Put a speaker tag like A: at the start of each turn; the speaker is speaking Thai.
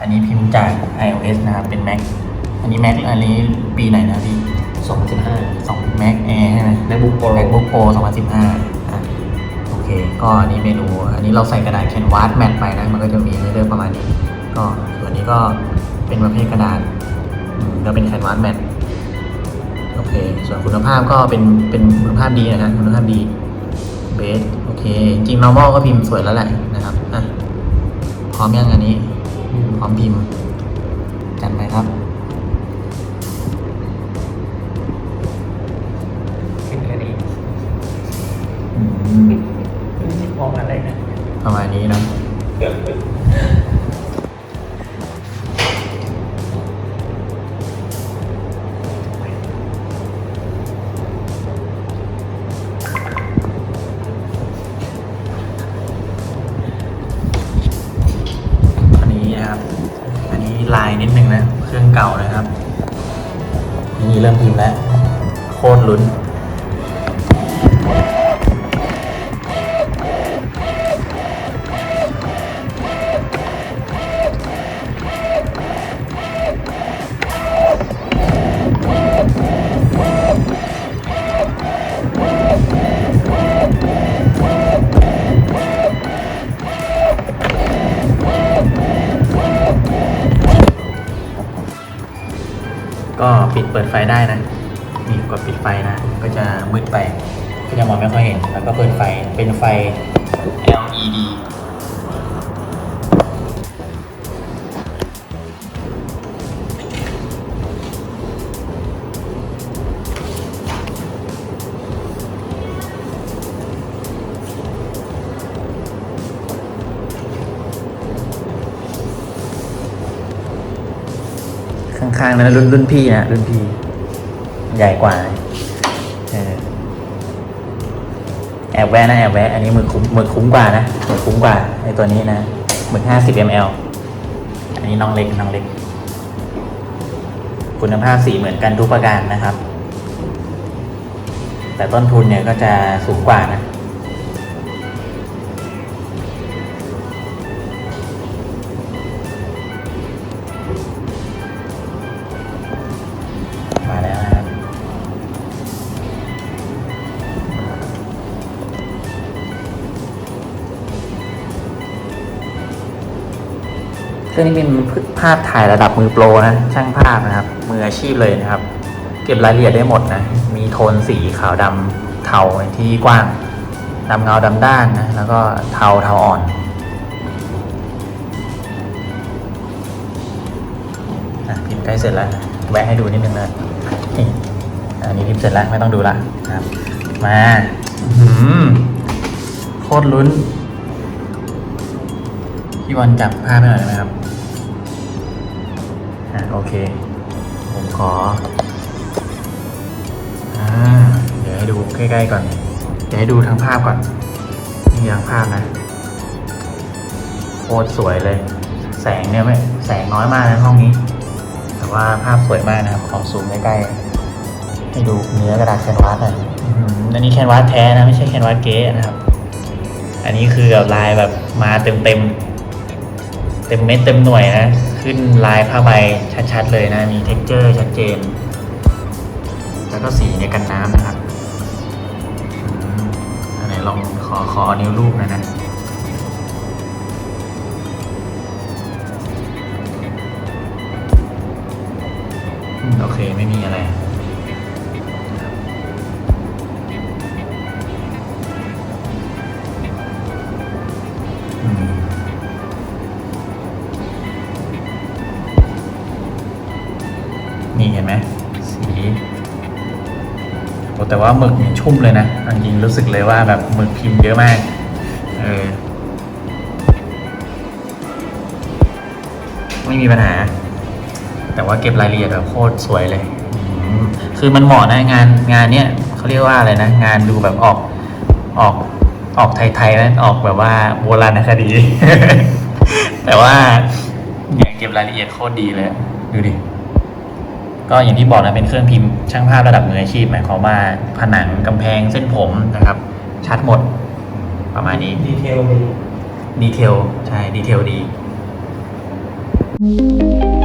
A: อันนี้พิมพ์จาก iOS นะครับ เป็น Mac อันนี้ Mac อันนี้ปีไหนนะพี่
B: สองพันสิบห้า
A: สอง Mac Air ใช่ไหม
B: MacBook Pro
A: MacBook Pro 2015อะโอเค ก็อันนี้เมนู อันนี้เราใส่กระดาษแคนวาสแมทไปนะ มันก็จะมีเรื่องประมาณนี้ ก็ส่วนนี้ก็เป็นประเภทกระดาษอืมก็เป็นแคนวาสแมทโอเค ส่วนคุณภาพก็เป็นเป็นคุณภาพดีนะฮะคุณภาพดีเบสโอเค จริง normal ก็พิมพ์สวยแล้วแหละนะครับอะพร้อมยังอันนี้ พร้อมพิมพ์จัดไปครับ
B: เป็นแค่นี้
A: อืม
B: มองอะไรนะ
A: ประมาณนี้เนอะ ลายนิดนึงนะ เครื่องเก่านะครับ นี่เริ่มพิมพ์แล้ว โคตรลุ้น ก็ปิดเปิดไฟได้นะนี่กดปิดไฟนะ ก็จะมืดไปก็จะมองไม่ค่อยเห็น แล้วก็เปิดไฟเป็นไฟ LED ข้างๆนั้นรุ่นรุ่นพี่นะรุ่นพี่ ใหญ่กว่าเออแอบแวะนะแอบแวะอันนี้มือคุ้มมือคุ้มกว่านะมือคุ้มกว่าไอตัวนี้นะหมึกห้าสิบ ml อันนี้น้องเล็กน้องเล็ก คุณภาพสีเหมือนกันทุกประการนะครับ แต่ต้นทุนเนี่ยก็จะสูงกว่านะ รื่องนี้เป็นภาพถ่ายระดับมือโปรนะ ช่างภาพนะครับ มืออาชีพเลยนะครับ เก็บรายละเอียดได้หมดนะ มีโทนสีขาวดำเทาที่กว้างดำเงาดำด้านนะ แล้วก็เทาเทาอ่อน พิมพ์ใกล้เสร็จแล้ว แวะให้ดูนิดนึงเลยนี่อันนี้พิมพ์เสร็จแล้วไม่ต้องดูละนะครับ มาโคตรลุ้นพี่บอลจับภาพให้หน่อยได้ไหมครับ อ่าโอเค ผมขอ อ่า เดี๋ยวให้ดูใกล้ๆก่อน เดี๋ยวให้ดูทางภาพก่อน นี่ทางภาพนะ โคตรสวยเลย แสงเนี่ยไม่ แสงน้อยมากนะห้องนี้ แต่ว่าภาพสวยมากนะครับขอซูมใกล้ๆ ให้ดูเนื้อกระดาษแคนวาสหน่อยอันนี้แคนวาสแท้นะ ไม่ใช่แคนวาสเก๊นะครับ อันนี้คือแบบลายแบบมาเต็มเต็มๆ เต็มเม็ดเต็มหน่วยนะ ขึ้นลายผ้าใบชัดๆเลยนะ มีเท็กเจอร์ชัดเจน แล้วก็สีเนี่ยกันน้ำนะครับอันไหนลองขอขอนิ้วรูปนะนะโอเคไม่มีอะไร แต่ว่าหมึกนี่ชุ่มเลยนะจริงๆรู้สึกเลยว่าแบบหมึกพิมพ์เยอะมาก เออ ไม่มีปัญหา แต่ว่าเก็บรายละเอียดแบบโคตรสวยเลย คือมันเหมาะนะงานงานเนี้ยเขาเรียกว่าอะไรนะ งานดูแบบออกออกออกไทยๆนะออกแบบว่าโบราณคดี แต่ว่าเนี่ยเก็บรายละเอียดโคตรดีเลย ดูดิ ก็อย่างที่บอกนะเป็นเครื่องพิมพ์ช่างภาพระดับมืออาชีพหมายความว่าผนังกำแพงเส้นผมนะครับ ชัดหมดประมาณนี้
B: ดีเทลดี
A: ดีเทลใช่ดีเทลดีเ